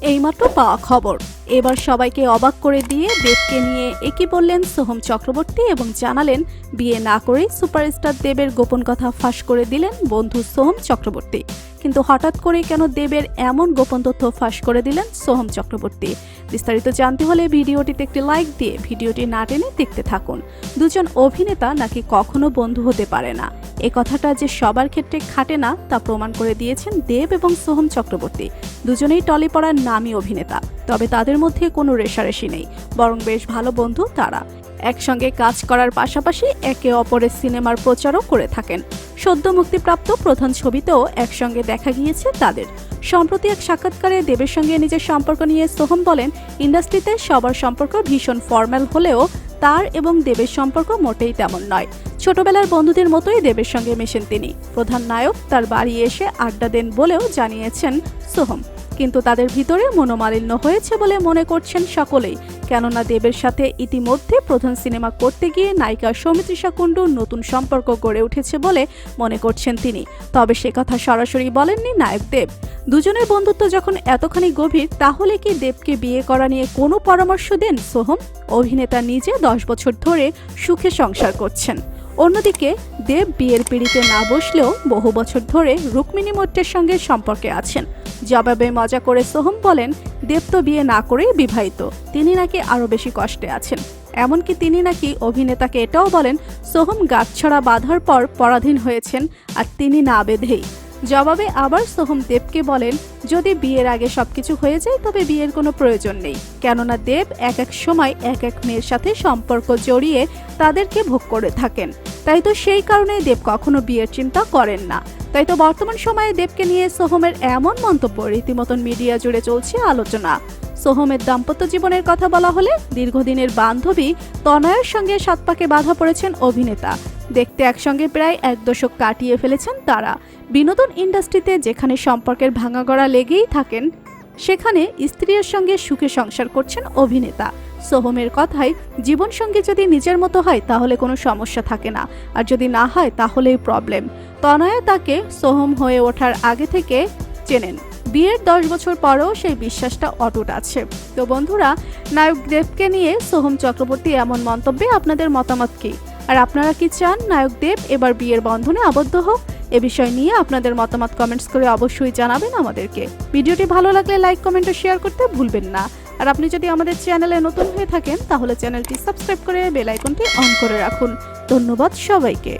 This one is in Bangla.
এইমাত্র পাওয়া খবর। এবার সবাইকে অবাক করে দিয়ে দেবকে নিয়ে একই বললেন সোহম চক্রবর্তী এবং জানালেন, বিয়ে না করে সুপারস্টার দেবের গোপন কথা ফাঁস করে দিলেন বন্ধু সোহম চক্রবর্তী। কিন্তু হঠাৎ করে কেন দেবের এমন গোপন তথ্য ফাঁস করে দিলেন সোহম চক্রবর্তী। বিস্তারিত জানতে হলে ভিডিওটিতে একটি লাইক দিয়ে ভিডিওটি না টেনে দেখতে থাকুন। দুজন অভিনেতা নাকি কখনো বন্ধু হতে পারে না। এ কথাটা যে সবার ক্ষেত্রে খাটে না, তা প্রমাণ করে দিয়েছেন দেব এবং সোহম চক্রবর্তী। দুজনেই টলি পড়ার নামী অভিনেতা, তবে তাদের মধ্যে কোনো রেশারেশি নেই, বরং বেশ ভালো বন্ধু তারা। একসঙ্গে কাজ করার পাশাপাশি একে অপরের সিনেমার প্রচারও করে থাকেন। সদ্য মুক্তিপ্রাপ্ত প্রধান ছবিতেও একসঙ্গে দেখা গিয়েছে তাদের। সম্প্রতি এক সাক্ষাৎকারে দেবের সঙ্গে নিজের সম্পর্ক নিয়ে সোহম বলেন, ইন্ডাস্ট্রিতে সবার সম্পর্ক ভীষণ ফর্ম্যাল হলেও তার এবং দেবের সম্পর্ক মোটেই তেমন নয়। ছোটবেলার বন্ধুদের মতোই দেবের সঙ্গে মেশেন তিনি। প্রধান নায়ক তার বাড়ি এসে আড্ডা দেন বলেও জানিয়েছেন সোহম। কিন্তু তাদের ভিতরে মনোমালিন্য হয়েছে বলে মনে করছেন সকলেই। কেননা দেবের সাথে ইতিমধ্যে প্রধান সিনেমা করতে গিয়ে নায়িকা সৌমিত্রিষা কুণ্ডু নতুন সম্পর্ক গড়ে উঠেছে বলে মনে করছেন তিনি। তবে সে কথা সরাসরি বলেননি নায়ক দেব। দুজনের বন্ধুত্ব যখন এতখানি গভীর, তাহলে কি দেবকে বিয়ে করা নিয়ে কোনো পরামর্শ দেন সোহম? অভিনেতা নিজে দশ বছর ধরে সুখে সংসার করছেন। অন্যদিকে, দেব বিয়ের পিড়িতে না বসলেও বহু বছর ধরে রুক্মিণী মৈত্রের সঙ্গে সম্পর্কে আছেন। জবাবে মজা করে সোহম বলেন, দেব তো বিয়ে না করেই বিবাহিত, তিনি নাকি আরও বেশি কষ্টে আছেন। এমনকি তিনি নাকি অভিনেতাকে এটাও বলেন, সোহম গাছছড়া বাঁধার পর পরাধীন হয়েছেন আর তিনি না বেঁধেই। জবাবে আবার সোহম দেবকে বলেন, যদি বিয়ের আগে সবকিছু হয়ে যায়, তবে বিয়ের কোনো প্রয়োজন নেই। কেননা দেব এক এক সময় এক এক মেয়ের সাথে সম্পর্ক জড়িয়ে তাদেরকে ভোগ করে থাকেন। তাই তো সেই কারণে দেব কখনো বিয়ের চিন্তা করেন না। তাই তো বর্তমান সময়ে দেবকে নিয়ে সোহমের এমন মন্তব্য, রীতিমতন মিডিয়া জুড়ে চলছে আলোচনা। সোহমের দাম্পত্য জীবনের কথা বলা হলে দীর্ঘদিনের বান্ধবী তনয়ের সঙ্গে সাত পাকে বাধা পড়েছেন অভিনেতা। দেখতে একসঙ্গে প্রায় এক দশক কাটিয়ে ফেলেছেন তারা। বিনোদন ইন্ডাস্ট্রিতে যেখানে সম্পর্কের ভাঙাগড়া লেগেই থাকেন, সেখানে স্ত্রীর সঙ্গে সুখে সংসার করছেন অভিনেতা। সোহমের কথায় জীবনসঙ্গী যদি নিজের মতো হয়, তাহলে কোনো সমস্যা থাকে না। আর যদি না হয়, তাহলেই প্রবলেম তনয়া তাকে সোহম হয়ে ওঠার আগে থেকে চেনেন। বিয়ের দশ বছর পরেও সেই বিশ্বাসটা অটুট আছে। তো বন্ধুরা, নায়ক দেবকে নিয়ে সোহম চক্রবর্তী এমন মন্তব্যে আপনাদের মতামত কি? আর আপনারা কি চান নায়ক দেব এবার বিয়ের বন্ধনে আবদ্ধ হোক? এ বিষয় নিয়ে আপনাদের মতামত কমেন্টস করে অবশ্যই জানাবেন আমাদেরকে। ভিডিওটি ভালো লাগলে লাইক, কমেন্ট ও শেয়ার করতে ভুলবেন না। আর আপনি যদি আমাদের চ্যানেলে নতুন হয়ে থাকেন, তাহলে চ্যানেলটি সাবস্ক্রাইব করে বেল আইকনটি অন করে রাখুন। ধন্যবাদ সবাইকে।